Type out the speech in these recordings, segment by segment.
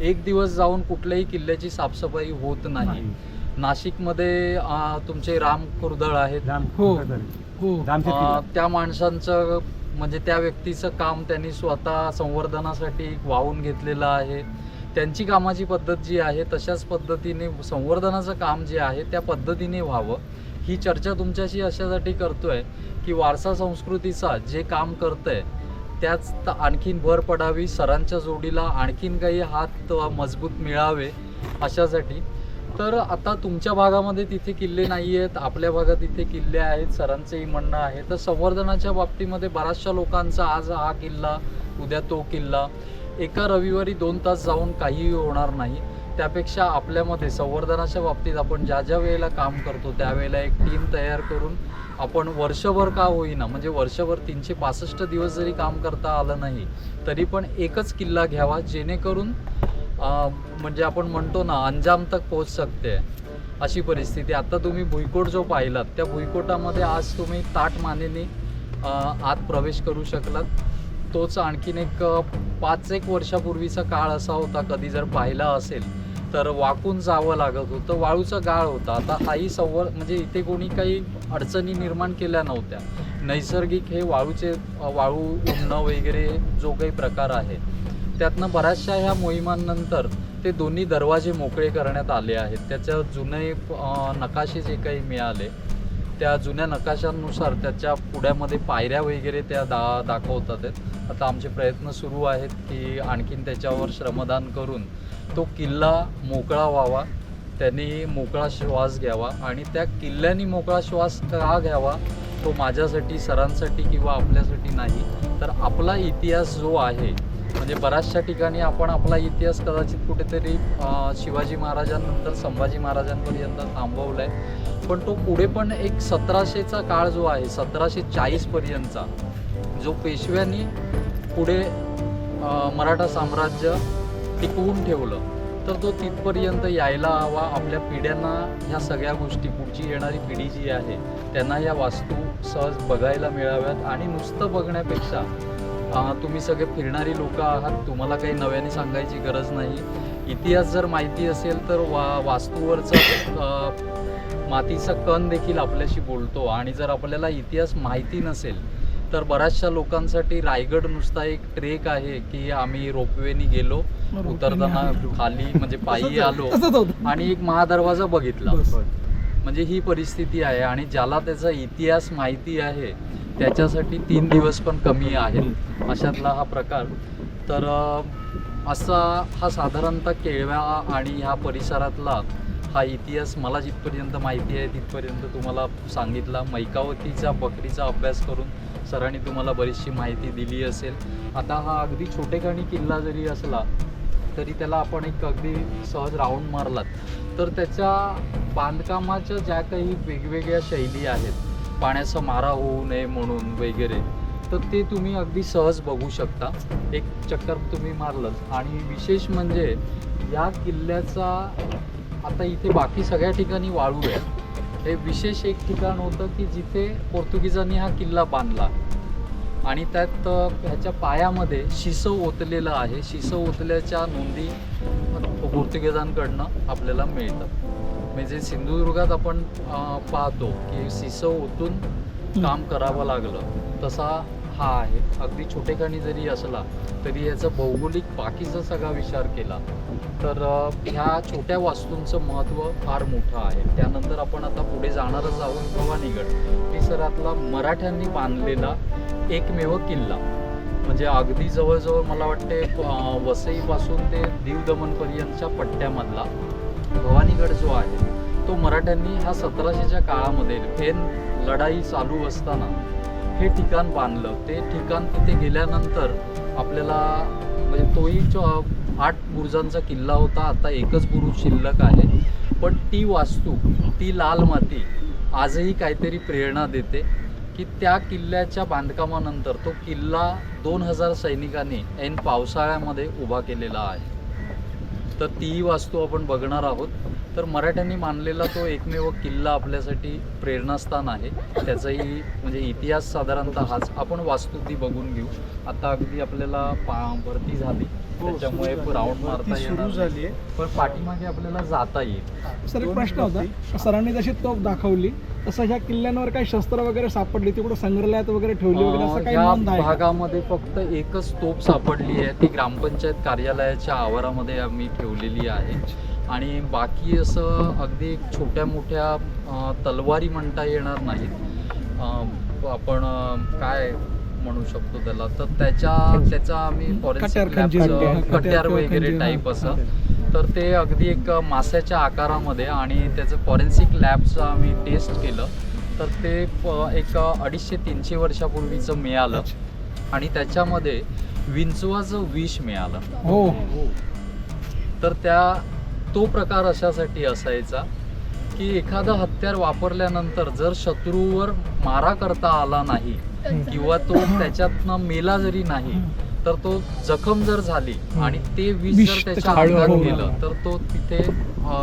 एक दिवस जाऊन कुठल्याही किल्ल्याची साफसफाई होत नाही. नाशिकमध्ये तुमचे राम कुर्दळ आहेत. हो. हो. त्या माणसांचं म्हणजे त्या व्यक्तीचं काम त्यांनी स्वतः संवर्धनासाठी वाहून घेतलेलं आहे. त्यांची कामाची पद्धत जी आहे तशाच पद्धतीने संवर्धनाचं काम जे आहे त्या पद्धतीने व्हावं. ही चर्चा तुमच्याशी अशासाठी करतोय की वारसा संस्कृतीचा जे काम करतंय त्याच तर आणखीन भर पडावी सरांच्या जोडीला आणखीन काही हात मजबूत मिळावे अशासाठी. तर आता तुमच्या भागामध्ये तिथे किल्ले नाही आहेत आपल्या भागात इथे किल्ले आहेत सरांचंही म्हणणं आहे. तर संवर्धनाच्या बाबतीमध्ये बऱ्याचशा लोकांचा आज हा किल्ला उद्या तो किल्ला. एका रविवारी दोन तास जाऊन काहीही होणार नाही. त्यापेक्षा आपल्यामध्ये संवर्धनाच्या बाबतीत आपण ज्या ज्या वेळेला काम करतो त्यावेळेला एक टीम तयार करून आपण वर्षभर का होईना म्हणजे वर्षभर तीनशे पासष्ट दिवस जरी काम करता आलं नाही तरी पण एकच किल्ला घ्यावा जेणेकरून म्हणजे आपण म्हणतो ना अंजाम तक पोहोच सकते अशी परिस्थिती. आता तुम्ही भुईकोट जो पाहिलात त्या भुईकोटामध्ये आज तुम्ही ताट मानेने आत प्रवेश करू शकलात. तोच आणखीन एक पाच एक वर्षापूर्वीचा काळ असा होता कधी जर पाहिला असेल तर वाकून जावं लागत होतं. वाळूचा गाळ होता. आता हाही संवर म्हणजे इथे कोणी काही अडचणी निर्माण केल्या नव्हत्या. नैसर्गिक हे वाळूचे वाळू उडणं वगैरे जो काही प्रकार आहे त्यातनं बऱ्याचशा ह्या मोहिमांनंतर ते दोन्ही दरवाजे मोकळे करण्यात आले आहेत. त्याच्या जुने नकाशे जे काही मिळाले त्या जुन्या नकाशांनुसार त्याच्या पुढ्यामध्ये पायऱ्या वगैरे त्या दा दाखवतात आहेत. आता आमचे प्रयत्न सुरू आहेत की आणखीन त्याच्यावर श्रमदान करून तो किल्ला मोकळा व्हावा त्यांनी मोकळा श्वास घ्यावा आणि त्या किल्ल्याने मोकळा श्वास का घ्यावा तो माझ्यासाठी सरांसाठी किंवा आपल्यासाठी नाही. तर आपला इतिहास जो आहे म्हणजे बऱ्याचशा ठिकाणी आपण आपला इतिहास कदाचित कुठेतरी शिवाजी महाराजांनंतर संभाजी महाराजांपर्यंत थांबवला आहे पण तो पुढे पण एक सतराशेचा काळ जो आहे सतराशे चाळीसपर्यंतचा जो पेशव्यांनी पुढे मराठा साम्राज्य टिकवून ठेवलं तर तो तिथपर्यंत यायला हवा. आपल्या पिढ्यांना ह्या सगळ्या गोष्टी पुढची येणारी पिढी जी आहे त्यांना या वास्तू सहज बघायला मिळाव्यात. आणि नुसतं बघण्यापेक्षा तुम्ही सगळे फिरणारी लोक आहात तुम्हाला काही नव्याने सांगायची गरज नाही. इतिहास जर माहिती असेल तर वा वास्तूवरचं मातीचा कण देखील आपल्याशी बोलतो. आणि जर आपल्याला इतिहास माहिती नसेल तर बऱ्याचशा लोकांसाठी रायगड नुसता एक ट्रेक आहे की आम्ही रोपवेनी गेलो उतरताना. खाली म्हणजे पायी आलो आणि एक महादरवाजा बघितला. म्हणजे ही परिस्थिती आहे आणि ज्याला त्याचा इतिहास माहिती आहे त्याच्यासाठी तीन दिवस पण कमी आहेत अशातला हा प्रकार. तर असा हा साधारणतः केळव्या आणि ह्या परिसरातला हा इतिहास मला जिथपर्यंत माहिती आहे तिथपर्यंत तुम्हाला सांगितला. मैकावतीचा बकरीचा अभ्यास करून सरांनी तुम्हाला बरीचशी माहिती दिली असेल. आता हा अगदी छोटेखानी किल्ला जरी असला तरी त्याला आपण एक अगदी सहज राऊंड मारलात. तर त्याच्या बांधकामाच्या ज्या काही वेगवेगळ्या शैली आहेत पाण्याचा मारा होऊ नये म्हणून वगैरे तर ते तुम्ही अगदी सहज बघू शकता. एक चक्कर तुम्ही मारलं आणि विशेष म्हणजे या किल्ल्याचा आता इथे बाकी सगळ्या ठिकाणी वाळू आहे हे विशेष एक ठिकाण होतं की जिथे पोर्तुगीजांनी हा किल्ला बांधला. आणि त्यात ह्याच्या पायामध्ये शिसव ओतलेलं आहे. शिसं ओतल्याच्या नोंदी पोर्तुगीजांकडनं आपल्याला मिळतात. म्हणजे सिंधुदुर्गात आपण पाहतो की शिसं ओतून काम करावं लागलं. तसा हा आहे. अगदी छोटेखानी जरी असला तरी याचा भौगोलिक बाकीचा सगळा विचार केला तर ह्या छोट्या वास्तूंचं महत्त्व फार मोठं आहे. त्यानंतर आपण आता पुढे जाणारच आहोत भवानीगड. परिसरातला मराठ्यांनी बांधलेला एकमेव किल्ला. म्हणजे अगदी जवळजवळ मला वाटते वसईपासून ते दीव दमनपर्यंतच्या पट्ट्यामधला भवानीगड जो आहे तो मराठ्यांनी ह्या सतराशेच्या काळामध्ये फेन लढाई चालू असताना हे ठिकाण बांधलं. ते ठिकाण तिथे गेल्यानंतर आपल्याला म्हणजे तोही जो आठ बुरुजांचा किल्ला होता. आता एकच बुरुज शिल्लक आहे. पण ती वास्तू ती लाल माती आजही काहीतरी प्रेरणा देते की त्या किल्ल्याच्या बांधकामानंतर तो किल्ला दोन हजार सैनिकांनी ऐन पावसाळ्यामध्ये उभा केलेला आहे. तर तीही वास्तू आपण बघणार आहोत. तर मराठ्यांनी मानलेला तो एकमेव किल्ला आपल्यासाठी प्रेरणास्थान आहे. त्याचाही म्हणजे इतिहास साधारणतः हाच. आपण वास्तू ती बघून घेऊ. आता अगदी आपल्याला पा भरती झाली. त्याच्यामुळे सुरू राऊंड. मारता सुरू. झाली पण पाठीमागे आपल्याला जाता येईल सर एक प्रश्न होता. सरांनी जशी तोफ दाखवली तसं ह्या किल्ल्यांवर काही शस्त्र वगैरे सापडली ती कुठं संग्रहालयात वगैरे ठेवली वगैरे असं काही आहे? भागामध्ये फक्त एकच तोप सापडली आहे ती ग्रामपंचायत कार्यालयाच्या आवारामध्ये आम्ही ठेवलेली आहे आणि बाकी असं अगदी छोट्या मोठ्या तलवारी म्हणता येणार नाहीत अं, आपण काय म्हणू शकतो त्याला. तर त्याच्या त्याचा आम्ही कट्यार, फॉरेन्सिक लॅबचं कट्यार वगैरे टाईप. असं. तर ते अगदी एक मास्याच्या आकारामध्ये आणि त्याचं फॉरेन्सिक लॅबचं आम्ही टेस्ट केलं. तर ते एक अडीचशे तीनशे वर्षापूर्वीचं मिळालं. आणि त्याच्यामध्ये विंचवाचं विष मिळालं. हो. तर त्या तो प्रकार अशासाठी असायचा की एखादं हत्यार वापरल्यानंतर जर शत्रूवर मारा करता आला नाही किंवा तो त्याच्यातनं मेला जरी नाही तर तो जखम जर झाली आणि ते विष जर त्याच्या अंगात गेलं तर तो तिथे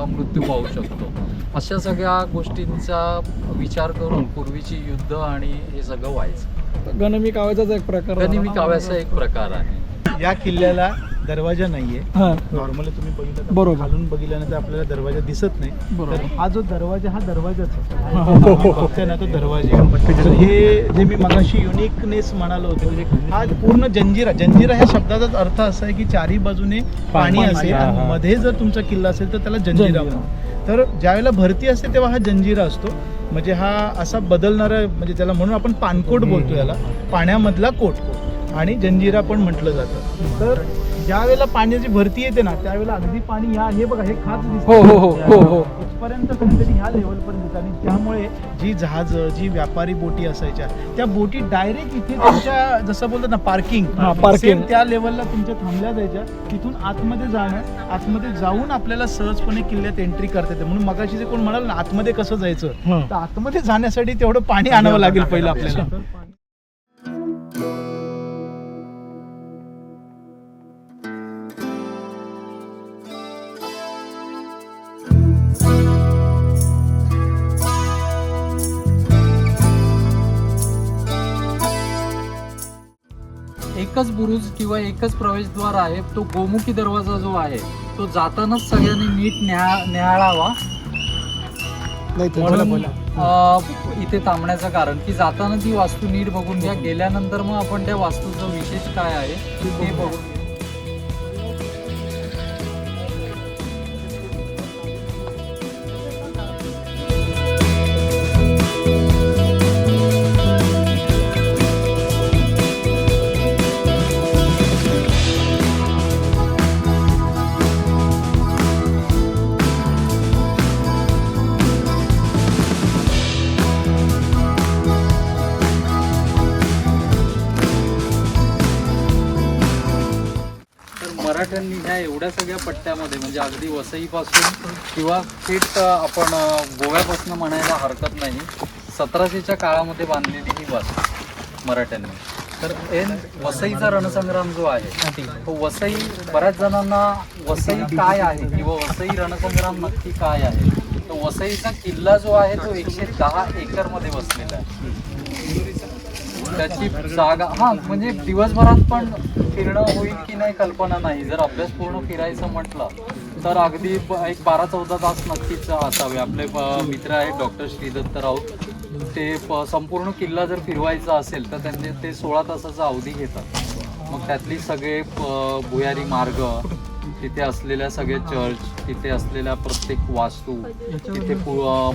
मृत्यू पावू शकतो. अशा सगळ्या गोष्टींचा विचार करून पूर्वीची युद्ध आणि हे सगळं व्हायचं. गणमी कावायचाच एक प्रकार. गनिमी काव्याचा एक प्रकार आहे. या किल्ल्याला दरवाजा नाहीये हा नॉर्मली तुम्ही बघितलं तर बरोबर. खालून बघितल्यानंतर आपल्याला दरवाजा दिसत नाही बरोबर. तर हा जो दरवाजा हा दरवाजाच आहे. हा. बघताय ना तो दरवाजा आहे. तर हे जे मी मगाशी युनिकनेस म्हणालो होतो हा पूर्ण जंजिरा जंजिरा ह्या शब्दाचाच अर्थ असा आहे की चारी बाजूने पाणी असेल हा, आणि हा. मध्ये जर तुमचा किल्ला असेल तर त्याला जंजिरा जंजिरा. म्हणतात तर ज्यावेळेला भरती असते तेव्हा हा जंजिरा असतो म्हणजे हा असा बदलणारा म्हणजे त्याला म्हणून आपण पानकोट बोलतो याला पाण्यामधला कोट आणि जंजिरा पण म्हटलं जातं तर ज्या वेळेला पाण्याची भरती येते ना त्यावेळेला अगदी पाणी या हे बघा हे खात हो, हो, हो, हो, हो. इथपर्यंत कधीतरी ह्या लेवलपर्यंत येतं आणि त्यामुळे जी जहाजं जी व्यापारी बोटी असायच्या त्या बोटी डायरेक्ट इथे तुमच्या जसं बोलतात ना पार्किंग parking. त्या लेवलला तुमच्या थांबल्या जायच्या. तिथून आतमध्ये जाणं आतमध्ये जाऊन आपल्याला सहजपणे किल्ल्यात एंट्री करता येते. म्हणून मगाशी जे कोण म्हणाल ना आतमध्ये कसं जायचं. तर आतमध्ये जाण्यासाठी तेवढं पाणी आणावं लागेल पहिलं आपल्याला. एकच बुरुज किंवा एकच प्रवेशद्वार आहे तो गोमुखी दरवाजा जो आहे तो जातानाच सगळ्यांनी नीट न्याहा म्हणून. अं, इथे थांबण्याचं कारण की जाताना ती वास्तू नीट बघून घ्या. गेल्यानंतर मग आपण त्या वास्तूचं विशेष काय आहे ते बघून एवढ्या सगळ्या पट्ट्यामध्ये म्हणजे अगदी वसईपासून किंवा थेट आपण गोव्यापासून म्हणायला हरकत नाही सतराशेच्या काळामध्ये बांधलेली ही वास मराठ्यांनी. तर एन वसईचा रणसंग्राम जो आहे तो वसई बऱ्याच जणांना वसई काय आहे किंवा वसई रणसंग्राम नक्की काय आहे तर वसईचा किल्ला जो आहे तो एकशे दहा एकरमध्ये बसलेला आहे. त्याची जागा हा म्हणजे दिवसभरात पण फिरणं होईल की नाही कल्पना नाही. जर अभ्यास पूर्ण फिरायचं म्हटलं तर अगदी एक बारा चौदा तास नक्कीच असावे. आपले मित्र आहेत डॉक्टर श्रीदत्त राऊत. ते संपूर्ण किल्ला जर फिरवायचा असेल तर त्यांचे ते सोळा तासाचा अवधी घेतात. मग त्यातली सगळे भुयारी मार्ग तिथे असलेल्या सगळे चर्च तिथे असलेल्या प्रत्येक वास्तू तिथे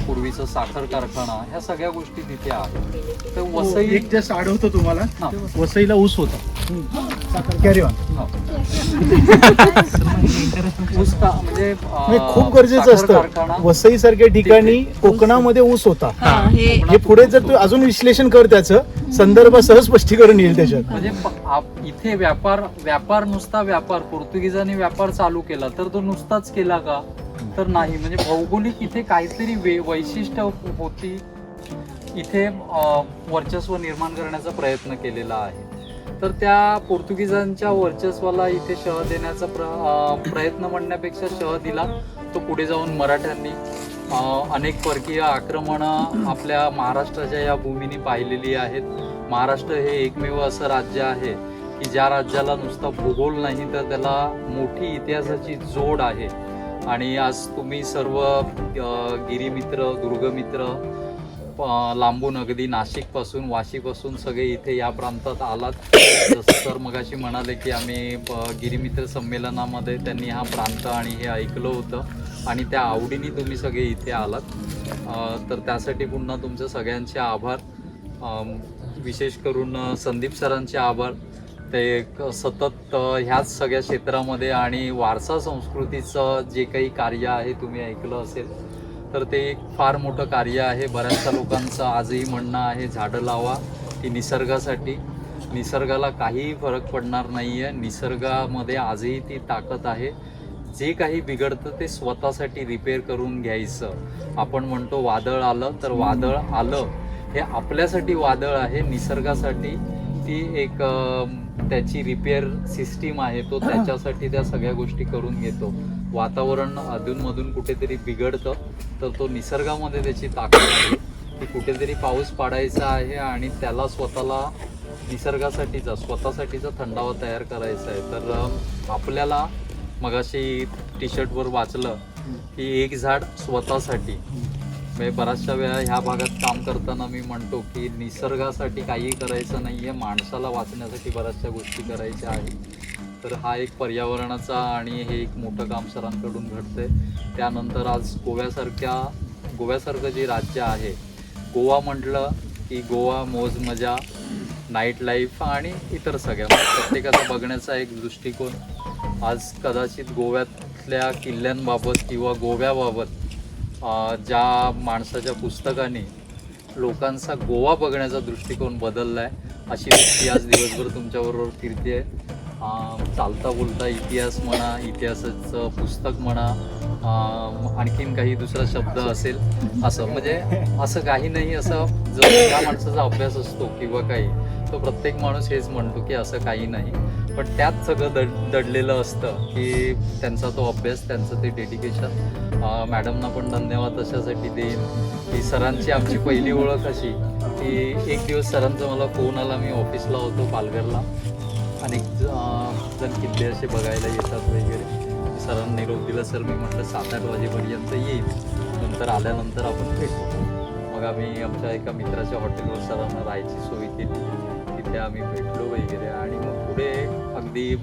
पूर्वीचा साखर कारखाना ह्या सगळ्या गोष्टी तिथे आहेत. तर वसई एक जस्ट आढळतो तुम्हाला. हा. वसईला ऊस होता. कॅरी ऑन हा. ऊस का- म्हणजे खूप गरजेचं असतं. वसई सारख्या ठिकाणी कोकणामध्ये ऊस होता. हा हे हे पुढे जर तू अजून विश्लेषण कर त्याचं. संदर्भ सह स्पष्टीकरण येईल त्याच्यात. म्हणजे प- आप- इथे व्यापार व्यापार नुसता व्यापार पोर्तुगीजांनी व्यापार चालू केला तर तो नुसताच केला का? तर नाही. म्हणजे भौगोलिक इथे काहीतरी वे वैशिष्ट्य होती. इथे अं, वर्चस्व निर्माण करण्याचा प्रयत्न केलेला आहे. तर त्या पोर्तुगीजांच्या वर्चस्वाला इथे शह देण्याचा प्र प्रयत्न म्हणण्यापेक्षा शह दिला. तो पुढे जाऊन मराठ्यांनी अनेक परकीय आक्रमणं आपल्या महाराष्ट्राच्या या भूमीने पाहिलेली आहेत. महाराष्ट्र हे एकमेव असं राज्य आहे की ज्या राज्याला नुसता भूगोल नाही तर त्याला मोठी इतिहासाची जोड आहे. आणि आज तुम्ही सर्व गिरीमित्र दुर्गमित्र लांबून अगदी नाशिकपासून वाशीपासून सगळे इथे या प्रांतात आलात. जसं सर मगाशी म्हणाले की आम्ही गिरिमित्र संमेलनामध्ये त्यांनी हा प्रांत आणि हे ऐकलं होतं आणि त्या आवडीने तुम्ही सगळे इथे आलात. तर त्यासाठी पुन्हा तुमचं सगळ्यांचे आभार. विशेष करून संदीप सरांचे आभार. ते सतत ह्याच सगळ्या क्षेत्रामध्ये आणि वारसा संस्कृतीचं जे काही कार्य आहे तुम्ही ऐकलं असेल तर ते एक फार मोठं कार्य आहे. बऱ्याचशा लोकांचं आजही म्हणणं आहे झाडं लावा की निसर्गासाठी. निसर्गाला काहीही फरक पडणार नाही आहे निसर्गामध्ये आजही ती ताकद आहे. जे काही बिघडतं ते स्वतःसाठी रिपेअर करून घ्यायचं. आपण म्हणतो वादळ आलं तर वादळ आलं हे आपल्यासाठी वादळ आहे. निसर्गासाठी ती एक त्याची रिपेअर सिस्टीम आहे. तो त्याच्यासाठी त्या सगळ्या गोष्टी करून घेतो. वातावरण अधूनमधून कुठेतरी बिघडतं तर तो निसर्गामध्ये त्याची ताकद आहे. की कुठेतरी पाऊस पाडायचा आहे आणि त्याला स्वतःला निसर्गासाठीचा स्वतःसाठीचा थंडावा तयार करायचा आहे. तर आपल्याला मगाशी टी शर्टवर वाचलं की एक झाड स्वतःसाठी. म्हणजे बऱ्याचशा वेळा ह्या भागात काम करताना मी म्हणतो की निसर्गासाठी काही करायचं नाही आहे माणसाला वाचण्यासाठी बऱ्याचशा गोष्टी करायच्या आहेत. तर हा एक पर्यावरणाचा आणि हे एक मोठं काम सरांकडून घडतंय. त्यानंतर आज गोव्यासारख्या गोव्यासारखं जे राज्य आहे गोवा म्हटलं की गोवा मोज मजा नाईट लाईफ आणि इतर सगळ्या. म्हणजे प्रत्येकाचा बघण्याचा एक दृष्टिकोन. आज कदाचित गोव्यातल्या किल्ल्यांबाबत किंवा गोव्याबाबत ज्या माणसाच्या पुस्तकाने लोकांचा गोवा बघण्याचा दृष्टिकोन बदलला आहे अशी व्यक्ती आज दिवसभर तुमच्याबरोबर फिरते आहे चालता बोलता इतिहास म्हणा इतिहासाचं पुस्तक म्हणा आणखीन काही दुसरा शब्द असेल असं. म्हणजे असं काही नाही असं जर त्या माणसाचा अभ्यास असतो किंवा काही तो प्रत्येक माणूस हेच म्हणतो की असं काही नाही. पण त्यात सगळं दड दडलेलं असतं की त्यांचा तो अभ्यास त्यांचं ते डेडिकेशन मॅडमना पण धन्यवाद अशासाठी देईन. की सरांची आमची पहिली ओळख अशी की एक दिवस सरांचा मला फोन आला मी ऑफिसला होतो पालघरला. अनेक जण किल्ले असे बघायला येतात वगैरे सरांनी निरोप दिला सर मी म्हटलं सात आठ वाजेपर्यंत येईल. नंतर आल्यानंतर आपण भेटू. मग आम्ही आमच्या एका मित्राच्या हॉटेलवर सरांना राहायची सोय केली. तिथे आम्ही भेटलो वगैरे. आणि मग पुढे अगदी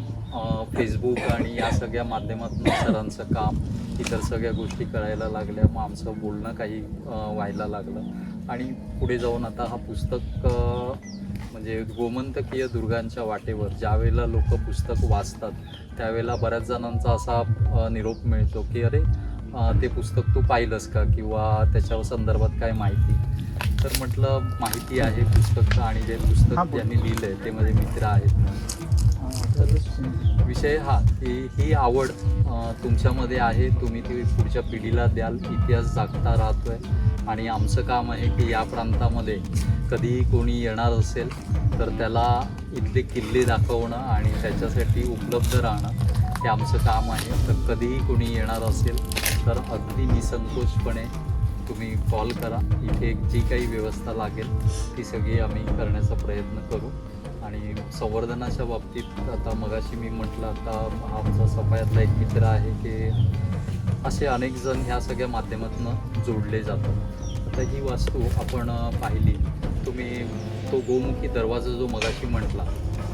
फेसबुक आणि या सगळ्या माध्यमातून सरांचं काम इतर सगळ्या गोष्टी कळायला लागल्या. मग आमचं बोलणं काही व्हायला लागलं. आणि पुढे जाऊन आता हा पुस्तक म्हणजे गोमंतकीय दुर्गांच्या वाटेवर ज्यावेळेला लोक पुस्तक वाचतात त्यावेळेला बऱ्याच जणांचा असा निरोप मिळतो की अरे ते पुस्तक तू पाहिलंस का? किंवा त्याच्या संदर्भात काय माहिती? तर म्हटलं माहिती आहे पुस्तक आणि जे पुस्तक. ज्यांनी लिहिलं आहे ते माझे मित्र आहेत. तर विषय हा की ही आवड तुमच्यामध्ये आहे. तुम्ही ती पुढच्या पिढीला द्याल इतिहास जागता राहतोय. आणि आमचं काम आहे की या प्रांतामध्ये कधीही कोणी येणार असेल तर त्याला इथले किल्ले दाखवणं आणि त्याच्यासाठी उपलब्ध राहणं हे आमचं काम आहे. तर कधीही कोणी येणार असेल तर अगदी निसंकोचपणे तुम्ही कॉल करा. इथे जी काही व्यवस्था लागेल ती सगळी आम्ही करण्याचा प्रयत्न करू. आणि संवर्धनाच्या बाबतीत आता मगाशी मी म्हटलं आता आमचा सफायातला एक मित्र आहे की असे अनेक जण ह्या सगळ्या माध्यमातून जोडले जातात. आता ही वास्तू आपण पाहिली. तुम्ही तो गोमुखी दरवाजा जो मगाशी म्हटला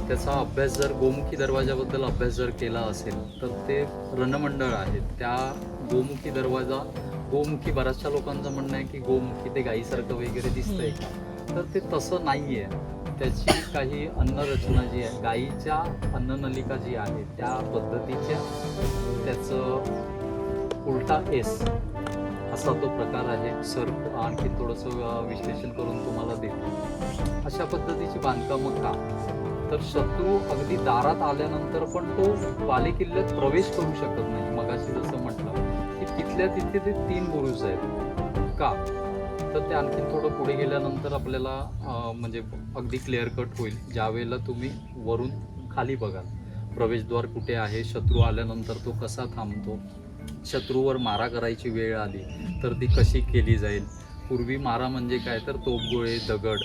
त्याचा अभ्यास जर गोमुखी दरवाजाबद्दल अभ्यास जर केला असेल तर ते रणमंडळ आहे. त्या गोमुखी दरवाजा गोमुखी बऱ्याचशा लोकांचं म्हणणं आहे की गोमुखी ते गाईसारखं वगैरे दिसतंय तर ते तसं नाही आहे त्याची काही अन्नरचना जी आहे गाईच्या अन्ननलिका जी आहे त्या पद्धतीच्या त्याचं उलटा एस असा तो प्रकार आहे. सर आणखी थोडंसं विश्लेषण करून तुम्हाला देतो. अशा पद्धतीची बांधकामं का? तर शत्रू अगदी दारात आल्यानंतर पण तो बालेकिल्ल्यात प्रवेश करू शकत नाही. मगाशी जसं म्हटलं की तिथल्या तिथे ते तीन बुरुज आहेत. का? तर ते आणखीन थोडं पुढे गेल्यानंतर आपल्याला म्हणजे अगदी क्लिअर कट होईल. ज्यावेळेला तुम्ही वरून खाली बघाल प्रवेशद्वार कुठे आहे शत्रू आल्यानंतर तो कसा थांबतो शत्रूवर मारा करायची वेळ आली तर ती कशी केली जाईल पूर्वी मारा म्हणजे काय तर तोपगोळे दगड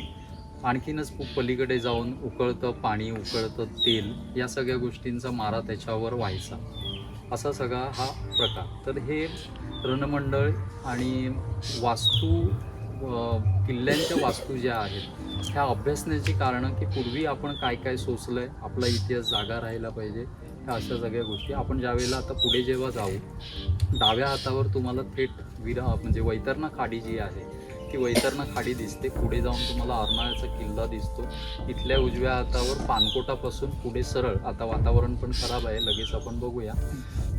आणखीनच पलीकडे जाऊन उकळतं पाणी उकळतं तेल या सगळ्या गोष्टींचा मारा त्याच्यावर व्हायचा. असा सगळा हा प्रकार. तर हे रणमंडळ आणि वास्तू किल्ल्यांच्या वास्तू ज्या आहेत ह्या अभ्यासण्याची कारणं की पूर्वी आपण काय काय सोचलं आहे आपला इतिहास जागा राहिला पाहिजे ह्या अशा सगळ्या गोष्टी. आपण ज्यावेळेला आता पुढे जेव्हा जाऊ डाव्या हातावर तुम्हाला थेट विरा म्हणजे वैतरणा खाडी जी आहे ती वैतरणा खाडी दिसते. पुढे जाऊन तुम्हाला अर्नाळ्याचा किल्ला दिसतो. इथल्या उजव्या हातावर पानकोटापासून पुढे सरळ आता वातावरण पण खराब आहे लगेच आपण बघूया.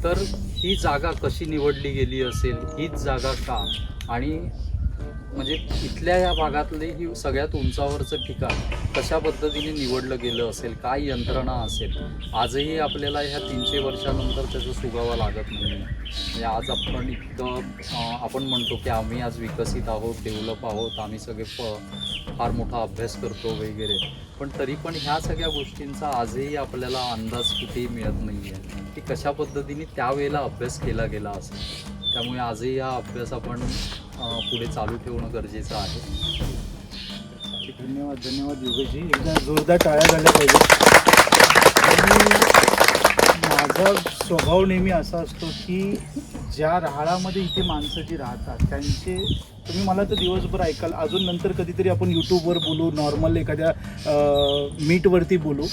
तर ही जागा कशी निवडली गेली असेल हीच जागा का? आणि म्हणजे इथल्या या भागातले ही सगळ्यात उंचावरचं ठिकाण कशा पद्धतीने निवडलं गेलं असेल काय यंत्रणा असेल आजही आपल्याला ह्या तीनशे वर्षानंतर त्याचा सुगावा लागत नाही. म्हणजे आज आपण इतकं आपण म्हणतो की आम्ही आज विकसित आहोत डेव्हलप आहोत आम्ही सगळे प फार मोठा अभ्यास करतो वगैरे. पण तरी पण ह्या सगळ्या गोष्टींचा आजही आपल्याला अंदाज कुठेही मिळत नाही आहे की कशा पद्धतीने त्यावेळेला अभ्यास केला गेला असेल. त्यामुळे आजही हा अभ्यास आपण पुढे चालू ठेवणं गरजेचं आहे. धन्यवाद धन्यवाद योगेशजी. एकदा जोरदार टाळ्या झाल्या पाहिजे आणि माझा स्वभाव नेहमी असा असतो की ज्या राहाळामध्ये इथे माणसं जी राहतात त्यांचे तुम्ही मला तर दिवसभर ऐकाल अजून नंतर कधीतरी आपण यूट्यूबवर बोलू नॉर्मल एखाद्या मीटवरती बोलू.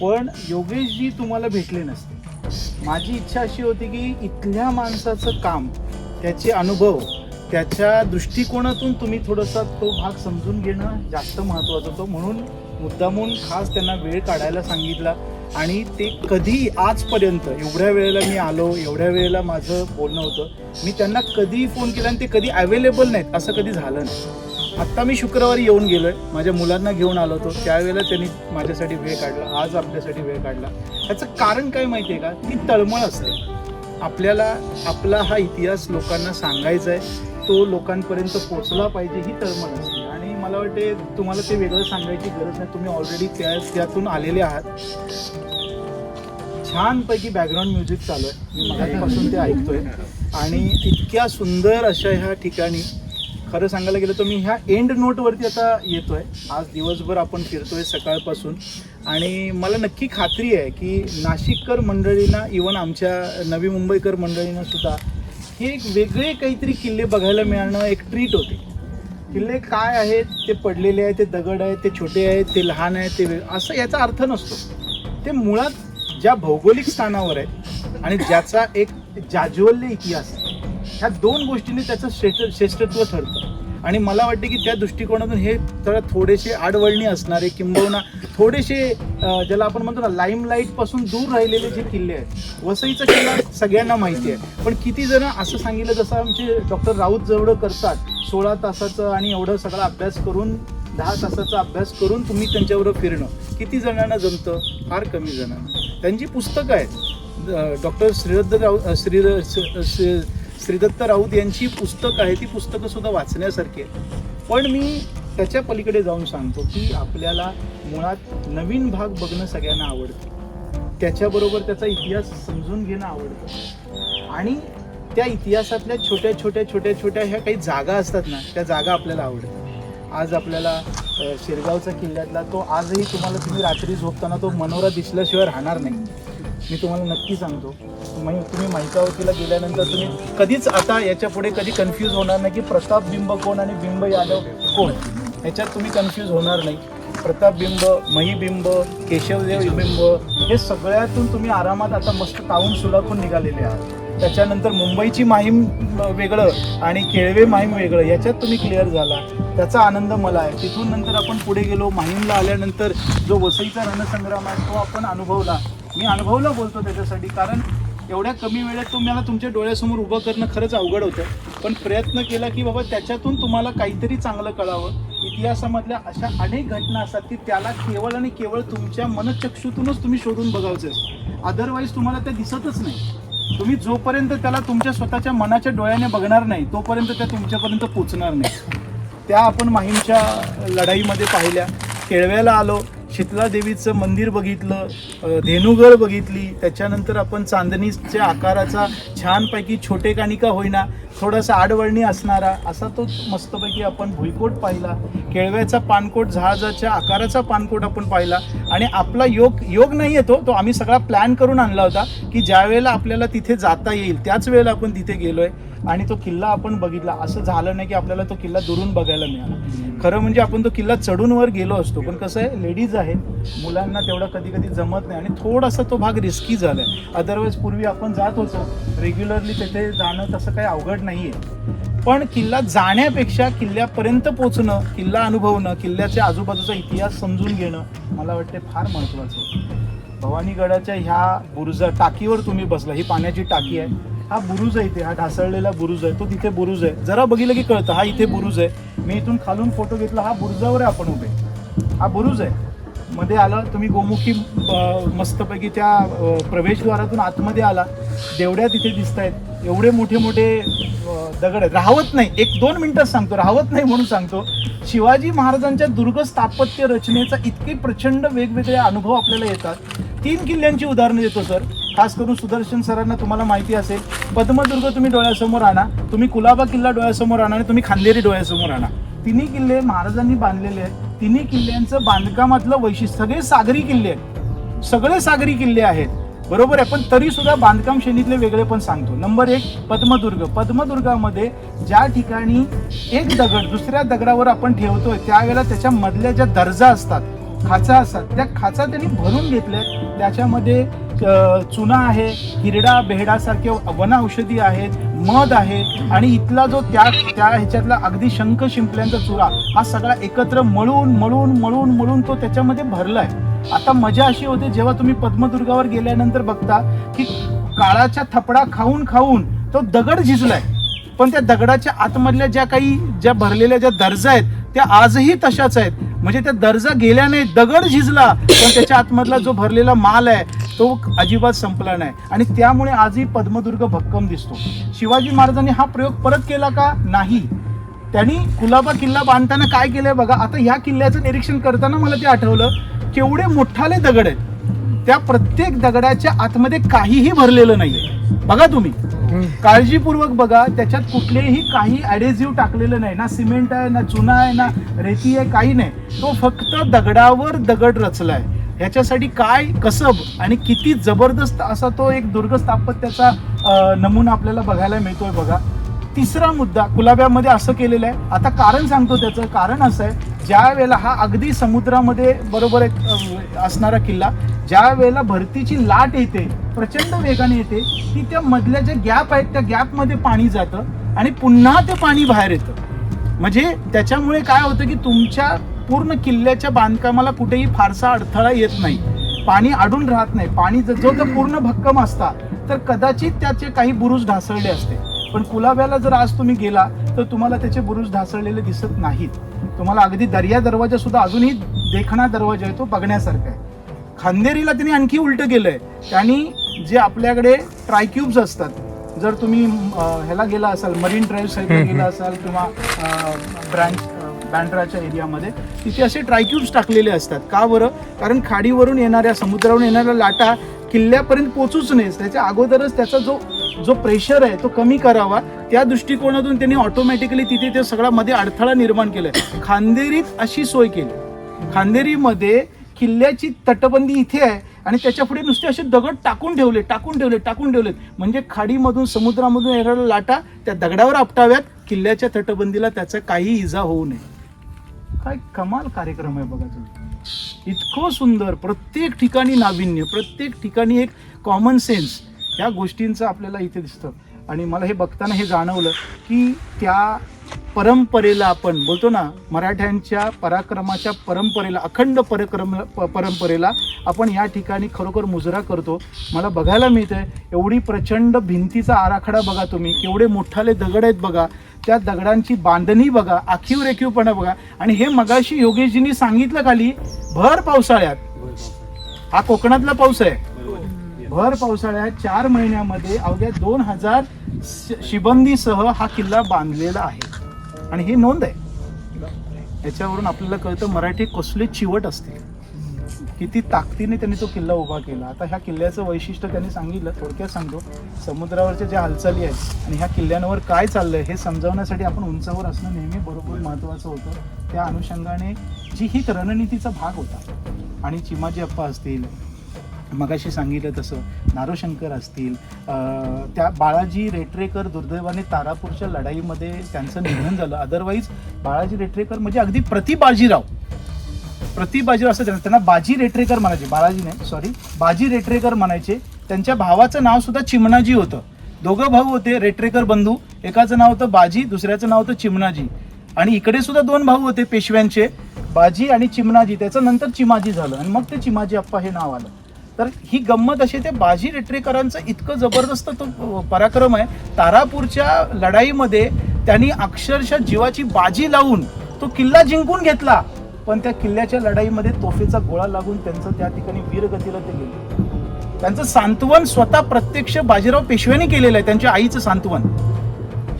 पण योगेशजी तुम्हाला भेटले नसते. माझी इच्छा अशी होती की इथल्या माणसाचं काम त्याचे अनुभव त्याच्या दृष्टिकोनातून तुम्ही थोडासा तो भाग समजून घेणं जास्त महत्त्वाचं होतं. म्हणून मुद्दामून खास त्यांना वेळ काढायला सांगितला. आणि ते कधी आजपर्यंत एवढ्या वेळेला मी आलो एवढ्या वेळेला माझं बोलणं होतं. मी त्यांना कधी फोन केला आणि ते कधी अवेलेबल नाहीत असं कधी झालं नाही. आत्ता मी शुक्रवारी येऊन गेलोय. माझ्या मुलांना घेऊन आलो होतो. त्यावेळेला त्यांनी माझ्यासाठी वेळ काढला. आज आपल्यासाठी वेळ काढला. याचं कारण काय माहिती आहे का? ती तळमळ असते. आपल्याला आपला हा इतिहास लोकांना सांगायचा आहे तो लोकांपर्यंत पोचला पाहिजे ही तळमळ असते. आणि मला वाटते तुम्हाला ते वेगळं सांगायची गरज नाही. तुम्ही ऑलरेडी त्या त्यातून आलेले आहात. छानपैकी बॅकग्राऊंड म्युझिक चालू आहे. मी मगापासून ते ऐकतोय. आणि इतक्या सुंदर अशा ह्या ठिकाणी खरं सांगायला गेलं तर मी ह्या एंड नोटवरती आता येतोय. आज दिवसभर आपण फिरतोय सकाळपासून. आणि मला नक्की खात्री आहे की नाशिककर मंडळींना इवन आमच्या नवी मुंबईकर मंडळींना सुद्धा हे एक वेगळे काहीतरी किल्ले बघायला मिळणं एक ट्रीट होते. किल्ले काय आहेत ते पडलेले आहेत ते दगड आहेत ते छोटे आहेत ते लहान आहेत ते वेग असं याचा अर्थ नसतो. ते मुळात ज्या भौगोलिक स्थानावर आहेत आणि ज्याचा एक जाज्वल्य इतिहास ह्या दोन गोष्टींनी त्याचं श्रेष्ठ श्रेष्ठत्व ठरतं. आणि मला वाटते की त्या दृष्टिकोनातून हे थोडं थोडेसे आडवळणी असणारे किंबहुना थोडेसे ज्याला आपण म्हणतो ना लाईमलाईटपासून दूर राहिलेले जे किल्ले आहेत वसईचा किल्ला सगळ्यांना माहिती आहे. पण किती जण असं सांगितलं जसं आमचे डॉक्टर राऊत जेवढं करतात सोळा तासाचं आणि एवढं सगळा अभ्यास करून दहा तासाचा अभ्यास करून तुम्ही त्यांच्याबरोबर फिरणं. किती जणांना जमतं? फार कमी जणांना. त्यांची पुस्तकं आहेत. डॉक्टर श्रीरद्ध राऊत श्री- श्रीदत्त राऊत यांची पुस्तकं आहे ती पुस्तकं सुद्धा वाचण्यासारखी आहेत. पण मी त्याच्या पलीकडे जाऊन सांगतो की आपल्याला मुळात नवीन भाग बघणं सगळ्यांना आवडतं. त्याच्याबरोबर त्याचा इतिहास समजून घेणं आवडतं. आणि त्या इतिहासातल्या छोट्या छोट्या छोट्या छोट्या ह्या काही जागा असतात ना त्या जागा आपल्याला आवडतात. आज आपल्याला शिरगावचा किल्ल्यातला तो आजही तुम्हाला तुम्ही रात्री झोपताना तो मनोरा दिसल्याशिवाय राहणार नाही. मी तुम्हाला नक्की सांगतो. तुम्ही तुम्ही माहितावतीला गेल्यानंतर तुम्ही कधीच आता याच्यापुढे कधी कन्फ्यूज होणार नाही की प्रताप बिंब कोण आणि बिंब यादव कोण? ह्याच्यात तुम्ही कन्फ्यूज होणार नाही. प्रताप बिंब महिबिंब केशवदेव बिंब हे सगळ्यातून तुम्ही आरामात आता मस्त तावून सुलाखून निघालेले आहात. त्याच्यानंतर मुंबईची माहीम वेगळं आणि केळवे माहीम वेगळं याच्यात तुम्ही क्लिअर झाला त्याचा आनंद मला आहे. तिथून नंतर आपण पुढे गेलो. माहीमला आल्यानंतर जो वसईचा रणसंग्राम आहे तो आपण अनुभवला. मी अनुभवला बोलतो त्याच्यासाठी. कारण एवढ्या कमी वेळेत तो मला तुमच्या डोळ्यासमोर उभं करणं खरंच अवघड होतं. पण प्रयत्न केला की बाबा त्याच्यातून तुम्हाला काहीतरी चांगलं कळावं. इतिहासामधल्या अशा अनेक घटना असतात की त्याला केवळ आणि केवळ तुमच्या मनचक्षुतूनच तुम्ही शोधून बघायचं अदरवाईज तुम्हाला त्या दिसतच नाही. तुम्ही जोपर्यंत त्याला तुमच्या स्वतःच्या मनाच्या डोळ्याने बघणार नाही तोपर्यंत त्या तुमच्यापर्यंत पोचणार नाही. त्या आपण माहीमच्या लढाईमध्ये पाहिल्या. केळव्याला आलो. शीतला देवीचं मंदिर बघितलं धेनुगड बघितली त्याच्यानंतर आपण चांदणीच्या आकाराचा छानपैकी छोटे कानिका होईना थोडासा आडवळणी असणारा असा तो मस्तपैकी आपण भुईकोट पाहिला. केळव्याचा पानकोट जहाजाच्या आकाराचा पानकोट आपण पाहिला. आणि आपला योग योग नाही येतो तो आम्ही सगळा प्लॅन करून आणला होता की ज्या वेळेला आपल्याला तिथे जाता येईल त्याच वेळेला आपण तिथे गेलो आहे आणि तो किल्ला आपण बघितला. असं झालं नाही की आपल्याला तो किल्ला दुरून बघायला मिळाला. खरं म्हणजे आपण तो किल्ला चढून वर गेलो असतो. पण कसं आहे लेडीज आहेत मुलांना तेवढं कधी कधी जमत नाही आणि थोडासा तो भाग रिस्की झालाय. अदरवाईज पूर्वी आपण जात होतो. रेग्युलरली तिथे जाणं तसं काही अवघड नाहीये. पण किल्ला जाण्यापेक्षा किल्ल्यापर्यंत पोचणं किल्ला अनुभवणं किल्ल्याच्या आजूबाजूचा इतिहास समजून घेणं मला वाटते फार महत्त्वाचं होतं. भवानीगडाच्या ह्या बुरुजा टाकीवर तुम्ही बसला. ही पाण्याची टाकी आहे. हा बुरुज आहे इथे हा ढासळलेला बुरुज आहे. तो तिथे बुरुज आहे. जरा बघितलं की कळतं हा इथे बुरुज आहे. मी इथून खालून फोटो घेतला हा बुरुजावर आहे आपण उभे. हा बुरुज आहे. मध्ये आलं तुम्ही गोमुखी मस्तपैकी त्या प्रवेशद्वारातून आतमध्ये आला. देवड्या तिथे दिसत आहेत एवढे मोठे मोठे दगड आहेत. राहवत नाही. एक दोन मिनिटच सांगतो. राहवत नाही म्हणून सांगतो. शिवाजी महाराजांच्या दुर्ग स्थापत्य रचनेचा इतके प्रचंड वेगवेगळे अनुभव आपल्याला येतात. तीन किल्ल्यांची उदाहरणं देतो सर. खास करून सुदर्शन सरांना तुम्हाला माहिती असेल. पद्मदुर्ग तुम्ही डोळ्यासमोर आणा. तुम्ही कुलाबा किल्ला डोळ्यासमोर आणा आणि तुम्ही खांदेरी डोळ्यासमोर आणा. तिन्ही किल्ले महाराजांनी बांधलेले आहेत. तिन्ही किल्ल्यांचं बांधकामातलं वैशिष्ट्य सगळे सागरी किल्ले आहेत. सगळे सागरी किल्ले आहेत. बरोबर आहे पण तरी सुद्धा बांधकाम श्रेणीतले वेगळे पण सांगतो. नंबर एक पद्मदुर्ग. पद्मदुर्गामध्ये ज्या ठिकाणी एक दगड दुसऱ्या दगडावर आपण ठेवतोय त्यावेळेला त्याच्या मधल्या ज्या दर्जा असतात खाचा असतात. त्या खाचा त्यांनी भरून घेतल्या. त्याच्यामध्ये चुना आहे हिरडा बेहडासारखे वन औषधी आहेत मध आहे आणि इथला जो त्या त्या ह्याच्यातला अगदी शंख शिंपल्यांचा चुरा हा सगळा एकत्र मळून मळून मळून मळून तो त्याच्यामध्ये भरलाय. आता मजा अशी होते जेव्हा तुम्ही पद्मदुर्गावर गेल्यानंतर बघता की काळाच्या थपडा खाऊन खाऊन तो दगड झिजलाय. पण त्या दगडाच्या आतमधल्या ज्या काही ज्या भरलेल्या ज्या दर्जा आहेत त्या आजही तशाच आहेत. म्हणजे त्या दर्जा गेल्या नाही दगड झिजला पण त्याच्या आतमधला जो भरलेला माल आहे तो अजिबात संपला नाही. आणि त्यामुळे आजही पद्मदुर्ग भक्कम दिसतो. शिवाजी महाराजांनी हा प्रयोग परत केला का? नाही. त्यांनी कुलाबा किल्ला बांधताना काय केलंय बघा. आता ह्या किल्ल्याचं निरीक्षण करताना मला ते आठवलं. केवढे मोठाले दगड आहेत. त्या प्रत्येक दगडाच्या आतमध्ये काहीही भरलेलं नाहीये. बघा तुम्ही. काळजीपूर्वक बघा त्याच्यात कुठलेही काही ॲडेझिव्ह टाकलेलं नाही. ना सिमेंट आहे ना चुना आहे ना रेती आहे काही नाही. तो फक्त दगडावर दगड रचलाय. ह्याच्यासाठी काय कसब आणि किती जबरदस्त असा तो एक दुर्ग स्थापत्याचा नमुना आपल्याला बघायला मिळतोय बघा. तिसरा मुद्दा कुलाब्यामध्ये असं केलेलं आहे. आता कारण सांगतो त्याचं. कारण असं आहे ज्या वेळेला हा अगदी समुद्रामध्ये बरोबर एक असणारा किल्ला ज्या वेळेला भरतीची लाट येते प्रचंड वेगाने येते की त्या मधल्या ज्या गॅप आहेत त्या गॅपमध्ये पाणी जातं आणि पुन्हा ते पाणी बाहेर येतं. म्हणजे त्याच्यामुळे काय होतं की तुमच्या पूर्ण किल्ल्याच्या बांधकामाला कुठेही फारसा अडथळा येत नाही. पाणी अडून राहत नाही. पाणी जर जो तर पूर्ण भक्कम असता तर कदाचित त्याचे काही बुरुज ढासळले असते. पण कुलाब्याला जर आज तुम्ही गेला तर तुम्हाला त्याचे बुरुज ढासळलेले दिसत नाहीत. तुम्हाला अगदी दर्या दरवाजा सुद्धा अजूनही देखणा दरवाजा आहे तो बघण्यासारखा आहे. खांदेरीला त्यांनी आणखी उलट केलंय. त्यांनी जे आपल्याकडे ट्रायक्यूब्स असतात जर तुम्ही ह्याला गेला असाल मरीन ड्राईव्ह साईडला गेला असाल किंवा ब्रँच बँड्राच्या एरियामध्ये तिथे असे ट्रायक्यूब्स टाकलेले असतात. का बरं? कारण खाडीवरून येणाऱ्या समुद्रावरून येणाऱ्या लाटा किल्ल्यापर्यंत पोचूच नये त्याच्या अगोदरच त्याचा जो जो प्रेशर आहे तो कमी करावा. त्या दृष्टिकोनातून त्यांनी ऑटोमॅटिकली तिथे ते सगळा मध्ये अडथळा निर्माण केलाय. खांदेरीत अशी सोय केली. खांदेरीमध्ये किल्ल्याची तटबंदी इथे आहे आणि त्याच्या पुढे नुसते असे दगड टाकून ठेवले टाकून ठेवले टाकून ठेवलेत. म्हणजे खाडीमधून समुद्रामधून येणाऱ्या लाटा त्या दगडावर आपटाव्यात. किल्ल्याच्या तटबंदीला त्याचा काही इजा होऊ नये. काय कमाल कार्यक्रम आहे बघा तुम्ही. इतकं सुंदर. प्रत्येक ठिकाणी नाविन्य प्रत्येक ठिकाणी एक कॉमन सेन्स ह्या गोष्टींचं आपल्याला इथे दिसतं. आणि मला हे बघताना हे जाणवलं की त्या परंपरेला आपण बोलतो ना मराठ्यांच्या पराक्रमाच्या परंपरेला अखंड परक्रम प- परंपरेला आपण या ठिकाणी खरोखर मुजरा करतो. मला बघायला मिळतंय एवढी प्रचंड भिंतीचा आराखडा बघा तुम्ही केवढे मोठाले दगड आहेत बघा. त्या दगडांची बांधणी बघा आखीव रेखीवपणा बघा. आणि हे मगाशी योगेशजींनी सांगितलं खाली भर पावसाळ्यात. हा कोकणातला पाऊस आहे. भर पावसाळ्यात चार महिन्यामध्ये अवघ्या दोन हजार शिबंदीसह हा किल्ला बांधलेला आहे. आणि ही नोंद आहे. याच्यावरून आपल्याला कळतं मराठी कसले चिवट असते. किती ताकदीने त्यांनी तो किल्ला उभा केला. आता ह्या किल्ल्याचं वैशिष्ट्य त्यांनी सांगितलं थोडक्यात सांगतो. समुद्रावरच्या ज्या हालचाली आहेत आणि ह्या किल्ल्यांवर काय चाललंय हे समजावण्यासाठी आपण उंचावर असणं नेहमी बरोबर महत्त्वाचं होतं. त्या अनुषंगाने जी ही एक रणनीतीचा भाग होता. आणि चिमाजी अप्पा असतील मगाशी सांगितलं तसं नारोशंकर असतील त्या बाळाजी रेटरेकर दुर्दैवाने तारापूरच्या लढाईमध्ये त्यांचं निधन झालं. अदरवाईज बाळाजी रेटरेकर म्हणजे अगदी प्रति बाजीराव प्रति बाजीराव असं त्यांना त्यांना बाजी रेटरेकर म्हणायचे. बाळाजी नाही सॉरी बाजी रेटरेकर म्हणायचे. त्यांच्या भावाचं नाव सुद्धा चिमणाजी होतं. दोघं भाऊ होते रेटरेकर बंधू. एकाचं नाव होतं बाजी दुसऱ्याचं नाव होतं चिमणाजी. आणि इकडे सुद्धा दोन भाऊ होते पेशव्यांचे बाजी आणि चिमणाजी. त्याचं नंतर चिमाजी झालं. आणि मग ते चिमाजी अप्पा हे नाव आलं. तर ही गंमत अशी ते बाजी रेटरेकरांचं इतकं जबरदस्त तो पराक्रम आहे. तारापूरच्या लढाईमध्ये त्यांनी अक्षरशः जीवाची बाजी लावून तो किल्ला जिंकून घेतला. पण त्या किल्ल्याच्या लढाईमध्ये तोफेचा गोळा लागून त्यांचं त्या ठिकाणी वीरगतीला ते गेले. त्यांचं सांत्वन स्वतः प्रत्यक्ष बाजीराव पेशव्यांनी केलेलं आहे त्यांच्या आईचं सांत्वन.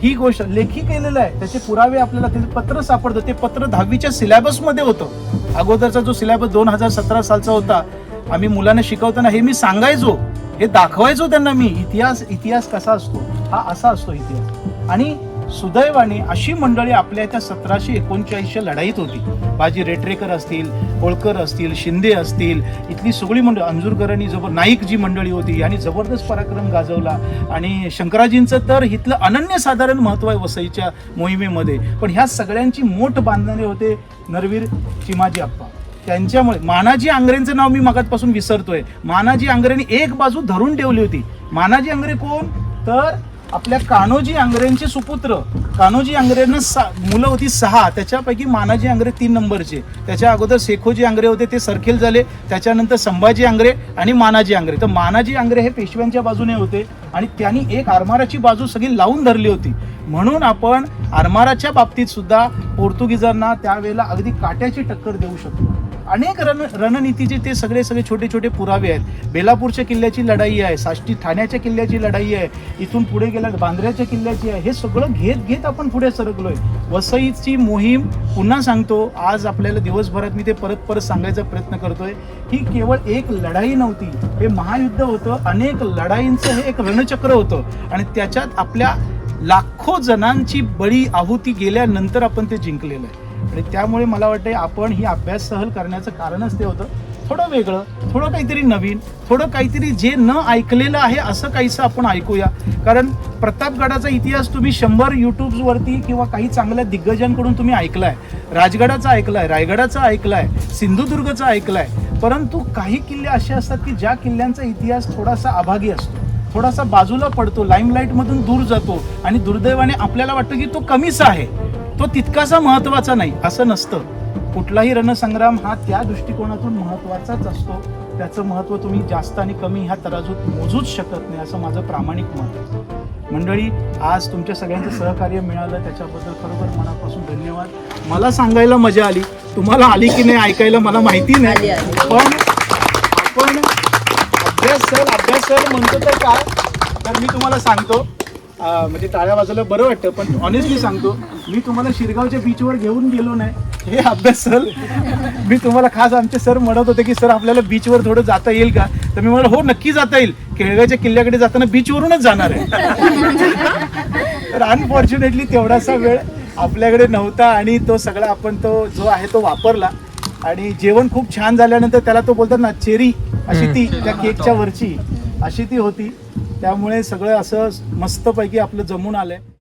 ही गोष्ट लेखी केलेलं आहे त्याचे पुरावे आपल्याला ते पत्र सापडतं. ते पत्र दहावीच्या सिलेबसमध्ये होतं. अगोदरचा जो सिलेबस दोन हजार सतरा सालचा होता आम्ही मुलांना शिकवताना हे मी सांगायचो हे दाखवायचो त्यांना मी इतिहास इतिहास कसा असतो? हा असा असतो इतिहास. आणि सुदैवाने अशी मंडळी आपल्या त्या सतराशे एकोणचाळीसच्या लढाईत होती. बाजी रेटरेकर असतील होळकर असतील शिंदे असतील इथली सगळी मंडळी अंजूरकरांनी जबर नाईक जी मंडळी होती यांनी जबरदस्त पराक्रम गाजवला. आणि शंकराजींचं तर इथलं अनन्यसाधारण महत्त्व आहे वसईच्या मोहिमेमध्ये. पण ह्या सगळ्यांची मोठ बांधणारे होते नरवीर चिमाजी अप्पा त्यांच्यामुळे. मानाजी आंग्रेंचं नाव मी मगातपासून विसरतोय. मानाजी आंग्रेंनी एक बाजू धरून ठेवली होती. मानाजी आंग्रे कोण? तर आपल्या कान्होजी आंग्रेंचे सुपुत्र. कान्होजी आंग्रेंना सा मुलं होती सहा. त्याच्यापैकी मानाजी आंग्रे तीन नंबरचे. त्याच्या अगोदर शेखोजी आंग्रे होते ते सरखेल झाले. त्याच्यानंतर संभाजी आंग्रे आणि मानाजी आंग्रे. तर मानाजी आंग्रे हे पेशव्यांच्या बाजूने होते आणि त्यांनी एक आरमाराची बाजू सगळी लावून धरली होती. म्हणून आपण आरमाराच्या बाबतीत सुद्धा पोर्तुगीजांना त्यावेळेला अगदी काट्याची टक्कर देऊ शकतो अनेक रण रणनीतीचे ते सगळे सगळे छोटे छोटे पुरावे आहेत. बेलापूरच्या किल्ल्याची लढाई आहे साष्टी ठाण्याच्या किल्ल्याची लढाई आहे इथून पुढे गेल्या बांद्र्याच्या किल्ल्याची आहे. हे सगळं घेत घेत आपण पुढे सरकलोय. वसईची मोहीम पुन्हा सांगतो आज आपल्याला दिवसभरात मी ते परत परत सांगायचा प्रयत्न करतोय. ही केवळ एक लढाई नव्हती हे महायुद्ध होतं अनेक लढाईंचं हे एक रणचक्र होतं. आणि त्याच्यात आपल्या लाखो जणांची बळी आहुती गेल्यानंतर आपण ते जिंकलेलं आहे. आणि त्यामुळे मला वाटतं आपण ही अभ्यास सहल करण्याचं कारणच ते होतं. थोडं वेगळं थोडं काहीतरी नवीन थोडं काहीतरी जे न ऐकलेलं आहे असं काहीसं आपण ऐकूया. कारण प्रतापगडाचा इतिहास तुम्ही शंभर यूट्यूब्सवरती किंवा काही चांगल्या दिग्गजांकडून तुम्ही ऐकलाय. राजगडाचा ऐकलाय रायगडाचा ऐकलाय सिंधुदुर्गचा ऐकलाय. परंतु काही किल्ले असे असतात की ज्या किल्ल्यांचा इतिहास थोडासा अभागी असतो. थोडासा बाजूला पडतो लाईमलाईट मधून दूर जातो आणि दुर्दैवाने आपल्याला वाटतं की तो कमीच आहे. तो तितकासा महत्त्वाचा नाही असं नसतं. कुठलाही रणसंग्राम हा त्या दृष्टिकोनातून महत्वाचाच असतो. त्याचं महत्त्व तुम्ही जास्त आणि कमी ह्या तराजूत मोजूच शकत नाही असं माझं प्रामाणिक मत आहे. मंडळी आज तुमच्या सगळ्यांचं सहकार्य मिळालं त्याच्याबद्दल खरोखर मनापासून धन्यवाद. मला सांगायला मजा आली. तुम्हाला आली की नाही ऐकायला मला माहिती नाही. पण आपण अभ्यास सर सर म्हणतो तर काय? तर मी तुम्हाला सांगतो. म्हणजे टाळ्या वाजवलं बरं वाटतं पण ऑनेस्टली सांगतो मी तुम्हाला शिरगावच्या बीचवर घेऊन गेलो नाही. हे अभ्यास सर मी तुम्हाला खास आमचे सर म्हणत होते की सर आपल्याला बीचवर थोडं जाता येईल का? तर मी म्हटलं हो नक्की जाता येईल. केळगाच्या किल्ल्याकडे जाताना बीचवरूनच जाणार आहे. तर अनफॉर्च्युनेटली तेवढासा वेळ आपल्याकडे नव्हता आणि तो सगळा आपण तो जो आहे तो वापरला. आणि जेवण खूप छान झाल्यानंतर त्याला तो बोलतात ना चेरी अशी ती त्या केकच्या वरची. अशी ती होती. त्यामुळे सगळं असं मस्तपैकी आपलं जमून आलं आहे